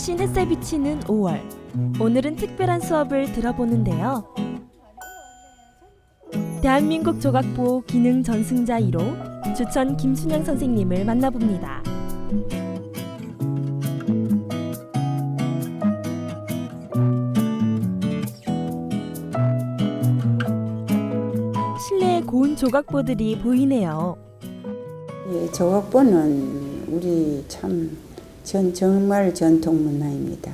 눈부신 햇살 비치는 5월. 오늘은 특별한 수업을 들어보는데요. 대한민국 조각보 기능 전승자 1호 주천 김순영 선생님을 만나봅니다. 실내에 고운 조각보들이 보이네요. 예, 조각보는 우리 참 전, 정말 전통 문화입니다.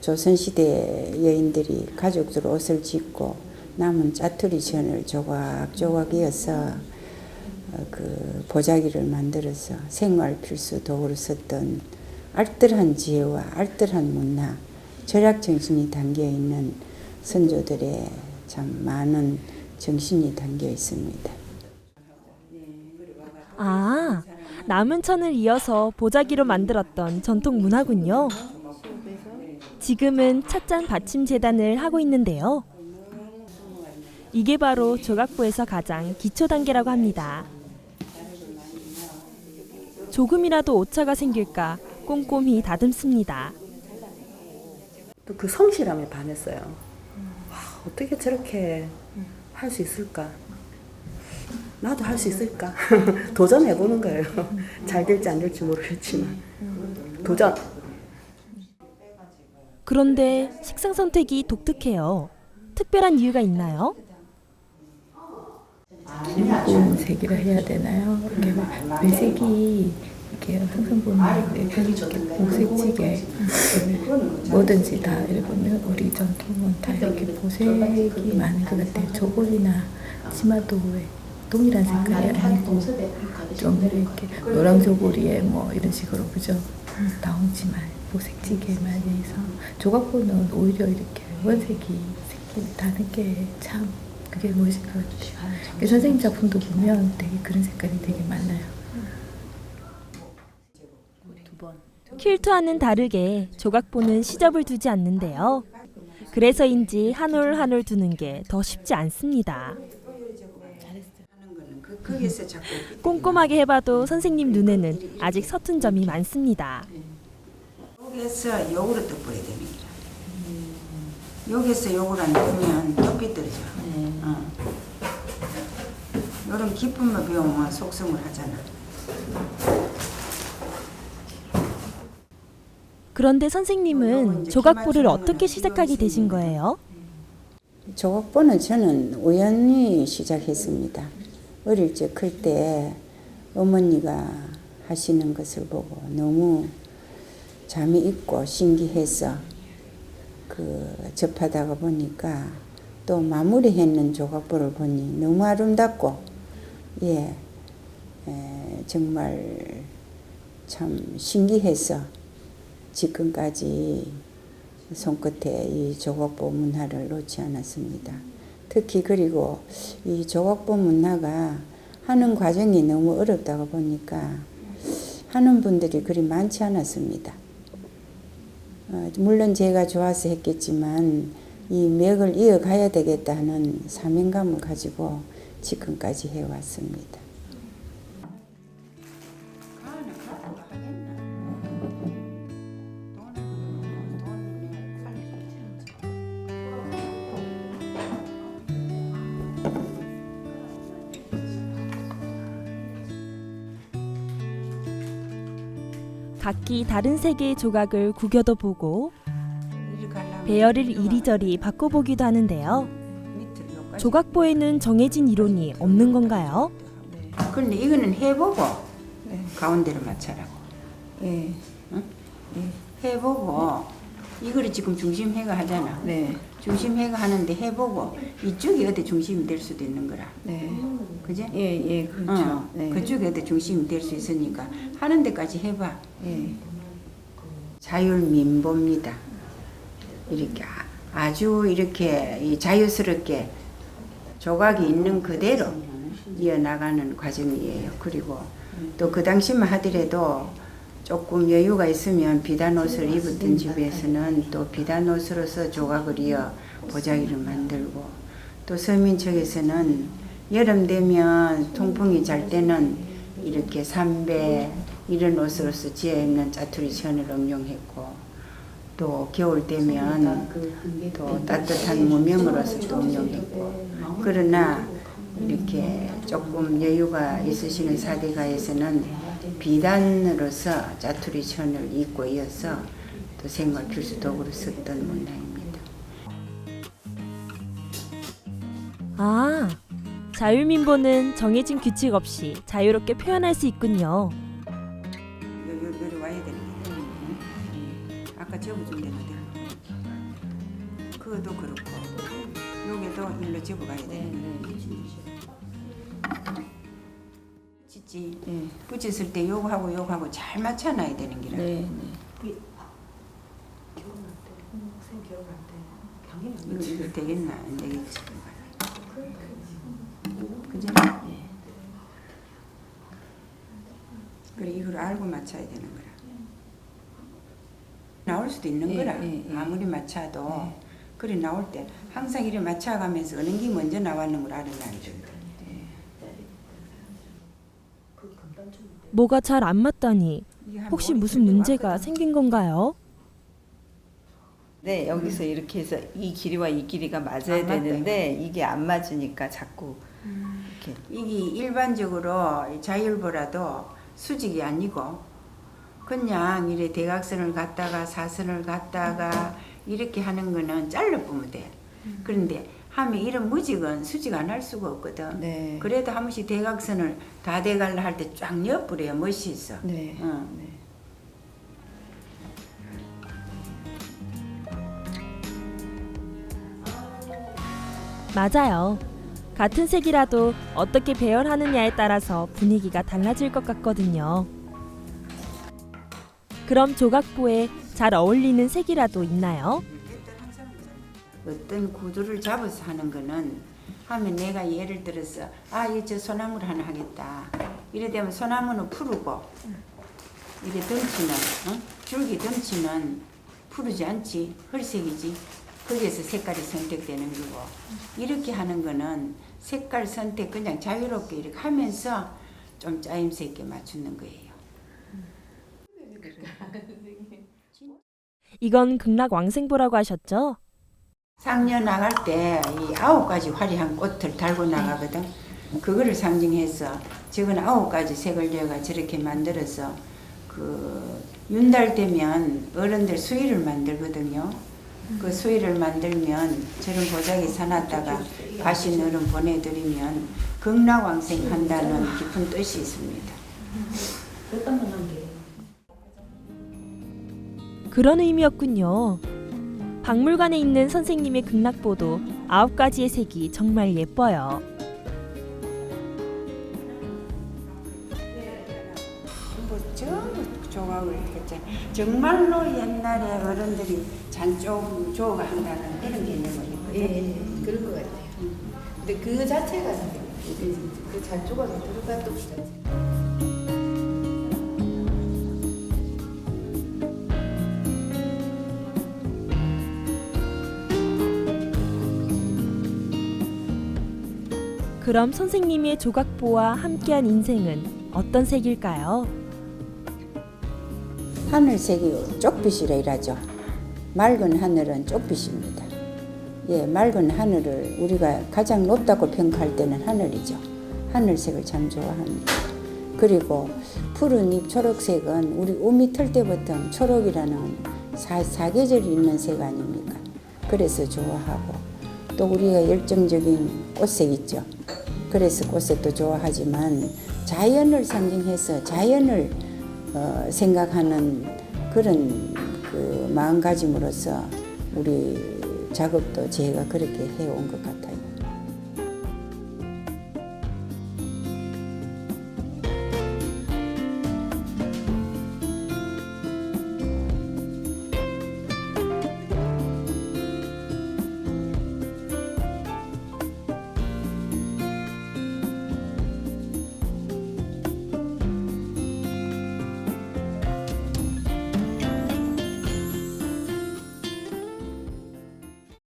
조선시대 여인들이 가족들 옷을 짓고 남은 짜투리 천을 조각조각 이어서 어, 그 보자기를 만들어서 생활 필수 도구로 썼던 알뜰한 지혜와 알뜰한 문화, 절약 정신이 담겨 있는 선조들의 참 많은 정신이 담겨 있습니다. 아, 남은 천을 이어서 보자기로 만들었던 전통 문화군요. 지금은 찻잔 받침 재단을 하고 있는데요. 이게 바로 조각부에서 가장 기초 단계라고 합니다. 조금이라도 오차가 생길까 꼼꼼히 다듬습니다. 또 그 성실함에 반했어요. 와, 어떻게 저렇게 할 수 있을까? 나도 할 수 있을까? 도전해 보는 거예요. 잘 될지 안 될지 모르겠지만 도전. 그런데 색상 선택이 독특해요. 특별한 이유가 있나요? 고색이라 해야 되나요? 이렇게 회색이 이렇게 항상 보면 이렇게 보색지게 뭐든지 다 보면 우리 전통은 다 이렇게 보색이 많은 것 같아요. 저고리나 치마도 왜 동일한 색깔이 아니고 좀 이렇게 노랑 저고리에 뭐 이런 식으로 그죠? 나오지만 보색지게 많이 해서 조각보는 오히려 이렇게 원색이 색이 다른 게 참 그게 멋인 것 같아요. 그 선생님 작품도 보면 되게 그런 색깔이 되게 많아요. 퀼트와는 다르게 조각보는 시접을 두지 않는데요. 그래서인지 한 올 한 올 두는 게 더 쉽지 않습니다. 꼼꼼하게 해봐도 선생님 눈에는 아직 서툰 점이 많습니다. 여기서 요구르트 뿌려야 됩니다. 여기서 요구르 안 넣으면 또 삐뚤어져. 어. 이런 기쁨을 배우면 속성을 하잖아. 그런데 선생님은 조각보를 어떻게 시작하게 되신 거예요? 조각보는 저는 우연히 시작했습니다. 어릴 적 클 때 어머니가 하시는 것을 보고 너무 잠이 있고 신기해서 그 접하다가 보니까 또 마무리했는 조각보를 보니 너무 아름답고 예 에, 정말 참 신기해서 지금까지 손끝에 이 조각보 문화를 놓지 않았습니다. 특히 그리고 이 조각보 문화가 하는 과정이 너무 어렵다고 보니까 하는 분들이 그리 많지 않았습니다. 어, 물론 제가 좋아서 했겠지만 이 맥을 이어가야 되겠다 하는 사명감을 가지고 지금까지 해왔습니다. 각기 다른 색의 조각을 구겨도 보고 배열을 이리저리 바꿔보기도 하는데요. 조각보에는 정해진 이론이 없는 건가요? 그런데 이거는 해보고 가운데를 맞춰라고. 예. 해보고 이거를 지금 중심해가 하잖아. 네. 중심해가 하는데 해보고 이쪽이 어디 중심이 될 수도 있는 거라. 네. 그지? 예, 예, 그렇죠. 어, 네. 그쪽이 어디 중심이 될 수 있으니까 하는 데까지 해봐. 예. 자율민보입니다. 이렇게 아- 아주 이렇게 이 자유스럽게 조각이 있는 그대로 이어나가는 과정이에요. 그리고 또 그 당시만 하더라도 조금 여유가 있으면 비단 옷을 입었던 집에서는 또 비단 옷으로서 조각을 이어 보자기를 만들고 또 서민척에서는 여름 되면 통풍이 잘 때는 이렇게 삼배 이런 옷으로서 지에 있는 짜투리 천을 응용했고 또 겨울 되면 또 따뜻한 무명으로서 또 응용했고 그러나 이렇게 조금 여유가 있으시는 사대가에서는 비단으로서 짜투리 천을 입고 이어서 또 생활 필수 도구로 썼던 문화입니다. 아, 자유민보는 정해진 규칙 없이 자유롭게 표현할 수 있군요. 그것도 그렇고 여기도 일로 접어가야 되는 거 찢지 네. 붙였을 때 요거하고 요거하고 잘 맞춰놔야 되는 기라 네. 이거, 이거 되겠나? 안 되겠지. 그죠? 그래 이걸 알고 맞춰야 되는 거라. 나올 수도 있는 예, 거라. 아무리 맞춰도. 네. 그래 나올 때 항상 이래 맞춰가면서 어느 게 먼저 나왔는 걸 알아놔야 돼 뭐가 잘 안 맞다니 혹시 무슨 문제가. 생긴 건가요? 네, 여기서 이렇게 해서 이 길이와 이 길이가 맞아야 안 맞대요. 되는데 이게 안 맞으니까 자꾸 이렇게 이게 일반적으로 자율보라도 수직이 아니고 그냥 이래 대각선을 갖다가 사선을 갖다가 이렇게 하는 거는 잘라보면 돼. 그런데 하면 이런 무직은 수직 안 할 수가 없거든. 네. 그래도 한 번씩 대각선을 다 대갈라 할 때 쫙 엿부려야 멋이 있어. 네. 응. 네. 맞아요. 같은 색이라도 어떻게 배열하느냐에 따라서 분위기가 달라질 것 같거든요. 그럼 조각보에 잘 어울리는 색이라도 있나요? 어떤 구두를 잡아서 하는 거는 하면 내가 예를 들어서 아, 이저 소나무를 하나 하겠다. 이래 되면 소나무는 푸르고 이게 덩치는 어? 줄기 덩치는 푸르지 않지 헐색이지 거기에서 색깔이 선택되는 거고 이렇게 하는 거는 색깔 선택 그냥 자유롭게 이렇게 하면서 좀 짜임새 있게 맞추는 거예요. 이건 극락 왕생보라고 하셨죠? 상녀 나갈 때 이 아홉 가지 화려한 꽃을 달고 나가거든. 그거를 상징해서 저건 아홉 가지 색을 내가 저렇게 만들어서 그 윤달 되면 어른들 수의를 만들거든요. 그 수의를 만들면 저런 보자기 사놨다가 가신 어른 보내드리면 극락왕생 한다는 깊은 뜻이 있습니다. 그런 의미였군요. 박물관에 있는 선생님의 극락보도 아홉 가지의 색이 정말 예뻐요. 뭐 전부 조각을 했잖아. 정말로 옛날에 어른들이 잔쪽 조가 한다는 그런 개념을 있거든. 예, 그런 것 같아요. 근데 그 자체가 그 잔조각이 들어간 뜻 자체. 그럼 선생님의 조각보와 함께한 인생은 어떤 색일까요? 하늘색이 쪽빛이라 일하죠. 맑은 하늘은 쪽빛입니다. 예, 맑은 하늘을 우리가 가장 높다고 평가할 때는 하늘이죠. 하늘색을 참 좋아합니다. 그리고 푸른 잎 초록색은 우리 우미 틀 때부터 초록이라는 사, 사계절이 있는 색 아닙니까? 그래서 좋아하고 또 우리가 열정적인 꽃색 있죠. 그래서 꽃색도 좋아하지만 자연을 상징해서 자연을 어, 생각하는 그런 그 마음가짐으로서 우리 작업도 제가 그렇게 해온 것 같아요.